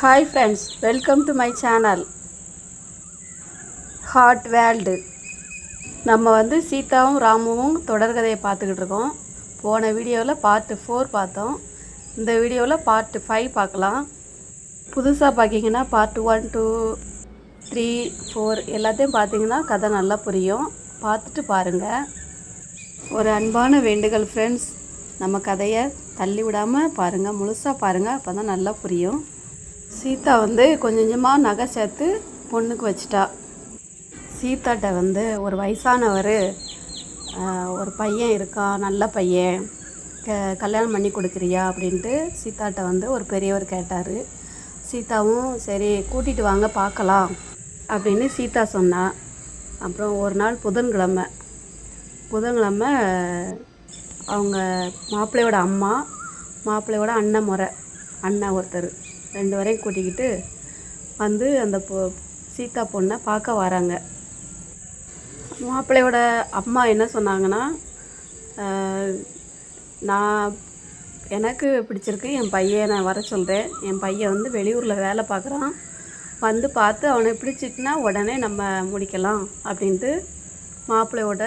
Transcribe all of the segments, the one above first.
Hi friends welcome to my channel hot world நம்ம வந்து சீதாவும் ராமுவும் தொடர்கதையை பார்த்துக்கிட்டு இருக்கோம். போன வீடியோவில் பார்ட்டு ஃபோர் பார்த்தோம். இந்த வீடியோவில் பார்ட்டு ஃபைவ் பார்க்கலாம். புதுசாக பார்க்கிங்கன்னா part one two three four எல்லாத்தையும் பார்த்தீங்கன்னா கதை நல்லா புரியும். பார்த்துட்டு பாருங்கள் ஒரு அன்பான வேண்டுகோள் ஃப்ரெண்ட்ஸ் நம்ம கதையை தள்ளி விடாமல் பாருங்கள் முழுசாக பாருங்கள் அப்போ தான் நல்லா புரியும். சீதா வந்து கொஞ்சம் கொஞ்சமாக நகை சேர்த்து பொண்ணுக்கு வச்சிட்டா. சீதாட்ட வந்து ஒரு வயசானவர் ஒரு பையன் இருக்கான் நல்ல பையன் க கல்யாணம் பண்ணி கொடுக்குறியா அப்படின்ட்டு சீதாட்ட வந்து ஒரு பெரியவர் கேட்டார். சீதாவும் சரி கூட்டிகிட்டு வாங்க பார்க்கலாம் அப்படின்னு சீதா சொன்னான் அப்புறம் ஒரு நாள் புதன்கிழமை புதன்கிழமை அவங்க மாப்பிள்ளையோட அம்மா மாப்பிள்ளையோட அண்ணன் முறை அண்ணன் ஒருத்தர். ரெண்டு வரையும் கூட்டிக்கிட்டு வந்து அந்த பொ சீதா பொண்ணை பார்க்க வராங்க. மாப்பிள்ளையோட அம்மா என்ன சொன்னாங்கன்னா நான் எனக்கு பிடிச்சிருக்கு என் பையனை வர சொல்கிறேன் என் பையன் வந்து வெளியூரில் வேலை பார்க்குறான். வந்து பார்த்து அவனை பிடிச்சிட்டுனா உடனே நம்ம முடிக்கலாம் அப்படின்ட்டு மாப்பிள்ளையோட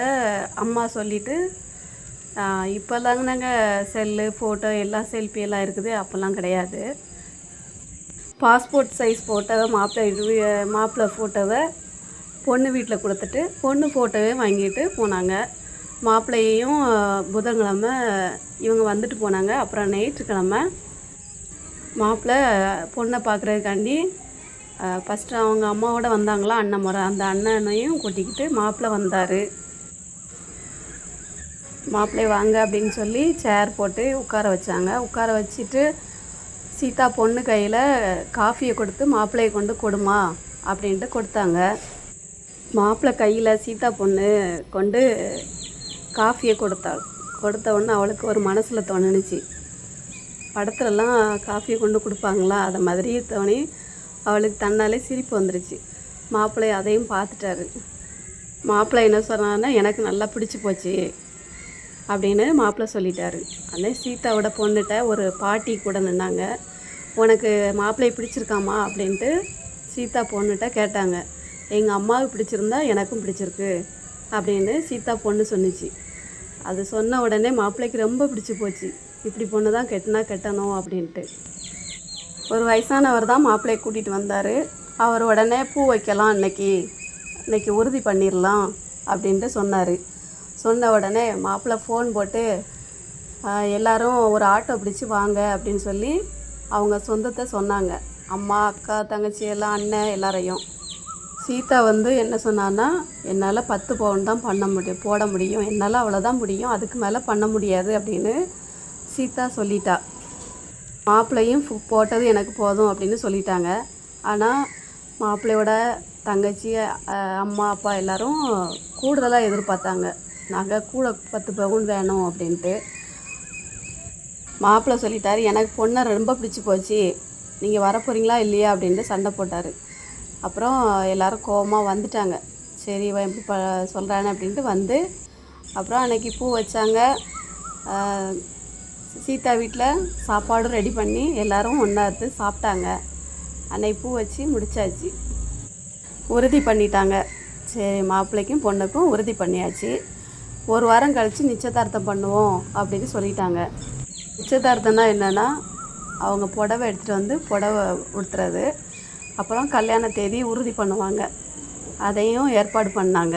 அம்மா சொல்லிவிட்டு இப்போதாங்க நாங்கள் செல்லு ஃபோட்டோ எல்லாம் செல்ஃபி எல்லாம் இருக்குது. அப்போல்லாம் கிடையாது. பாஸ்போர்ட் சைஸ் ஃபோட்டோவை மாப்பிள்ளை இது மாப்பிள்ளை ஃபோட்டோவை பொண்ணு வீட்டில் கொடுத்துட்டு பொண்ணு ஃபோட்டோவே வாங்கிட்டு போனாங்க. மாப்பிள்ளையையும் புதன்கிழமை இவங்க வந்துட்டு போனாங்க. அப்புறம் ஞாயிற்றுக்கிழமை மாப்பிள்ளை பொண்ணை பார்க்குறதுக்காண்டி ஃபஸ்ட்டு அவங்க அம்மாவோட வந்தாங்களா அண்ணன் முறை அந்த அண்ணனையும் கூட்டிக்கிட்டு மாப்பிள்ளை வந்தார். மாப்பிள்ளை வாங்க அப்படின்னு சொல்லி சேர் போட்டு உட்கார வச்சாங்க. உட்கார வச்சுட்டு சீதா பொண்ணு கையில் காஃபியை கொடுத்து மாப்பிள்ளையை கொண்டு கொடுமா அப்படின்ட்டு கொடுத்தாங்க. மாப்பிள்ளை கையில் சீதா பொண்ணு கொண்டு காஃபியை கொடுத்தாள் கொடுத்த உடனே அவளுக்கு ஒரு மனசில் தோணுச்சு. படத்துலலாம் காஃபியை கொண்டு கொடுப்பாங்களா? அதை மாதிரியே தோணி அவளுக்கு தன்னாலே சிரிப்பு வந்துருச்சு. மாப்பிள்ளை அதையும் பார்த்துட்டாரு. மாப்பிள்ளை என்ன சொன்னான்னா எனக்கு நல்லா பிடிச்சி போச்சு. அப்படின்னு மாப்பிள்ளை சொல்லிட்டாரு. அந்த சீதாவோட பொண்ணுகிட்ட ஒரு பாட்டி கூட நின்னாங்க. உனக்கு மாப்பிள்ளையை பிடிச்சிருக்காமா அப்படின்ட்டு சீதா பொண்ணுகிட்ட கேட்டாங்க. எங்கள் அம்மாவுக்கு பிடிச்சிருந்தா எனக்கும் பிடிச்சிருக்கு அப்படின்னு சீதா பொண்ணு சொன்னுச்சு. அது சொன்ன உடனே மாப்பிள்ளைக்கு ரொம்ப பிடிச்சி போச்சு. இப்படி பொண்ணு தான் கெட்டினா கெட்டணும் அப்படின்ட்டு. ஒரு வயசானவர் தான் மாப்பிள்ளையை கூட்டிகிட்டு வந்தார். அவர் உடனே பூ வைக்கலாம் இன்னைக்கு இன்னைக்கு உறுதி பண்ணிடலாம் அப்படின்ட்டு சொன்னார். சொன்ன உடனே மாப்பிள்ளை ஃபோன் போட்டு எல்லாரும் ஒரு ஆட்டோ பிடிச்சி வாங்க அப்படின்னு சொல்லி அவங்க சொந்தத்தை சொன்னாங்க. அம்மா அக்கா தங்கச்சி எல்லாம் அண்ணன் எல்லாரையும். சீதா வந்து என்ன சொன்னான்னா என்னால் பத்து பவுன் தான் பண்ண முடியும் போட முடியும். என்னால் அவ்வளோதான் முடியும். அதுக்கு மேலே பண்ண முடியாது அப்படின்னு சீதா சொல்லிட்டா. மாப்பிள்ளையும் ஃபு- போட்டது எனக்கு போதும் அப்படின்னு சொல்லிட்டாங்க. ஆனால் மாப்பிள்ளையோட தங்கச்சி அம்மா அப்பா எல்லாரும் கூடுதலாக எதிர்பார்த்தாங்க. நாங்கள் கூட பத்து பவுன் வேணும் அப்படின்ட்டு. மாப்பிள்ளை சொல்லிட்டார் எனக்கு பொண்ணை ரொம்ப பிடிச்சி போச்சு. நீங்கள் வர போகிறீங்களா இல்லையா? அப்படின்ட்டு சண்டை போட்டார். அப்புறம் எல்லாரும் கோவமாக வந்துட்டாங்க. சரி இவன் எப்படி ப சொல்கிறானே அப்படின்ட்டு வந்து அப்புறம் அன்றைக்கி பூ வச்சாங்க. சீதா வீட்டில் சாப்பாடும் ரெடி பண்ணி எல்லோரும் ஒன்றா எடுத்து சாப்பிட்டாங்க. அன்னைக்கு பூ வச்சு முடிச்சாச்சு. உறுதி பண்ணிட்டாங்க. சரி மாப்பிள்ளைக்கும் பொண்ணுக்கும் உறுதி பண்ணியாச்சு. ஒரு வாரம் கழித்து நிச்சயதார்த்தம் பண்ணுவோம் அப்படின்னு சொல்லிட்டாங்க. நிச்சயதார்த்தம்னா என்னென்னா அவங்க புடவை எடுத்துகிட்டு வந்து புடவை உடுத்துறது. அப்புறம் கல்யாண தேதி உறுதி பண்ணுவாங்க. அதையும் ஏற்பாடு பண்ணாங்க.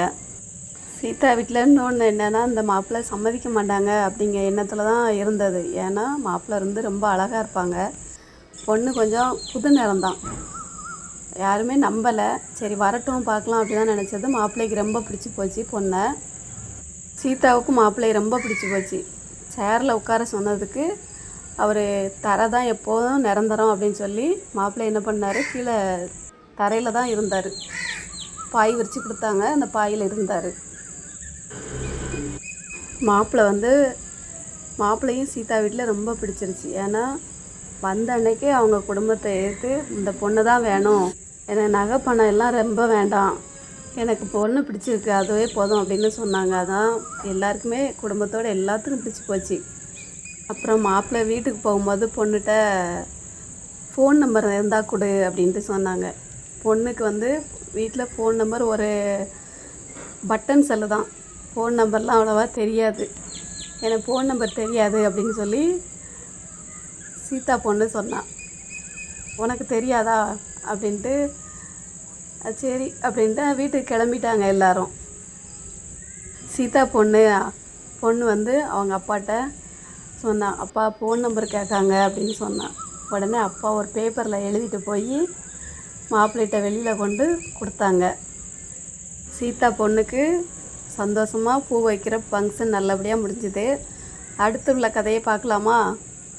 சீதா வீட்டில் இன்னொன்று என்னென்னா இந்த மாப்பிள்ளை சம்மதிக்க மாட்டாங்க அப்படிங்கிற எண்ணத்தில் தான் இருந்தது. ஏன்னா மாப்பிள்ளை வந்து ரொம்ப அழகாக இருப்பாங்க. பொண்ணு கொஞ்சம் புது நிறம்தான் யாருமே நம்பலை. சரி வரட்டும் பார்க்கலாம் அப்படி தான் நினச்சது. மாப்பிள்ளைக்கு ரொம்ப பிடிச்சி போச்சு பொண்ணை. சீதாவுக்கும் மாப்பிள்ளையை ரொம்ப பிடிச்சி போச்சு. சேரில் உட்கார சொன்னதுக்கு அவர் தரை தான் எப்போதும் நிரந்தரம் அப்படின்னு சொல்லி மாப்பிள்ளை என்ன பண்ணார்? கீழே தரையில் தான் இருந்தார். பாய் விரித்து கொடுத்தாங்க. அந்த பாயில் இருந்தார். மாப்பிள்ளை வந்து மாப்பிள்ளையும் சீதா வீட்டில் ரொம்ப பிடிச்சிருச்சு. ஏன்னா வந்த அன்னைக்கே அவங்க குடும்பத்தை ஏற்று இந்த பொண்ணு தான் வேணும். எனக்கு நகை பணம் எல்லாம் ரொம்ப வேண்டாம். எனக்கு பொண்ணு பிடிச்சிருக்கு அதுவே போதும் அப்படின்னு சொன்னாங்க. அதான் எல்லாருக்குமே குடும்பத்தோடு எல்லாத்துக்கும் பிடிச்சி போச்சு. அப்புறம் மாப்பிள்ளை வீட்டுக்கு போகும்போது பொண்ணுகிட்ட ஃபோன் நம்பர் இருந்தால் கொடு அப்படின்ட்டு சொன்னாங்க. பொண்ணுக்கு வந்து வீட்டில் ஃபோன் நம்பர் ஒரு பட்டன் செல்லு தான் ஃபோன் நம்பர்லாம் அவ்வளோவா தெரியாது. எனக்கு ஃபோன் நம்பர் தெரியாது அப்படின்னு சொல்லி சீதா பொண்ணு சொன்னான் உனக்கு தெரியாதா? அப்படின்ட்டு சரி அப்படின்ட்டு வீட்டுக்கு கிளம்பிட்டாங்க எல்லாரும். சீதா பொண்ணு பொண்ணு வந்து அவங்க அப்பாட்ட சொன்னான் அப்பா ஃபோன் நம்பர் கேட்காங்க அப்படின்னு சொன்னான் உடனே அப்பா ஒரு பேப்பரில் எழுதிட்டு போய் மாப்பிள்ளைகிட்ட வெளியில் கொண்டு கொடுத்தாங்க. சீதா பொண்ணுக்கு சந்தோஷமாக பூ வைக்கிற ஃபங்க்ஷன் நல்லபடியாக முடிஞ்சுது. அடுத்து உள்ள கதையை பார்க்கலாமா?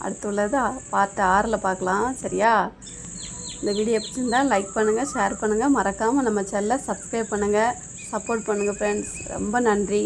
அடுத்து உள்ளது பார்த்து ஆறில் பார்க்கலாம் சரியா? இந்த வீடியோ பிடிச்சிருந்தால் லைக் பண்ணுங்கள் ஷேர் பண்ணுங்கள் மறக்காமல் நம்ம சேனலை சப்ஸ்கிரைப் பண்ணுங்கள் சப்போர்ட் பண்ணுங்கள் ஃப்ரெண்ட்ஸ் ரொம்ப நன்றி.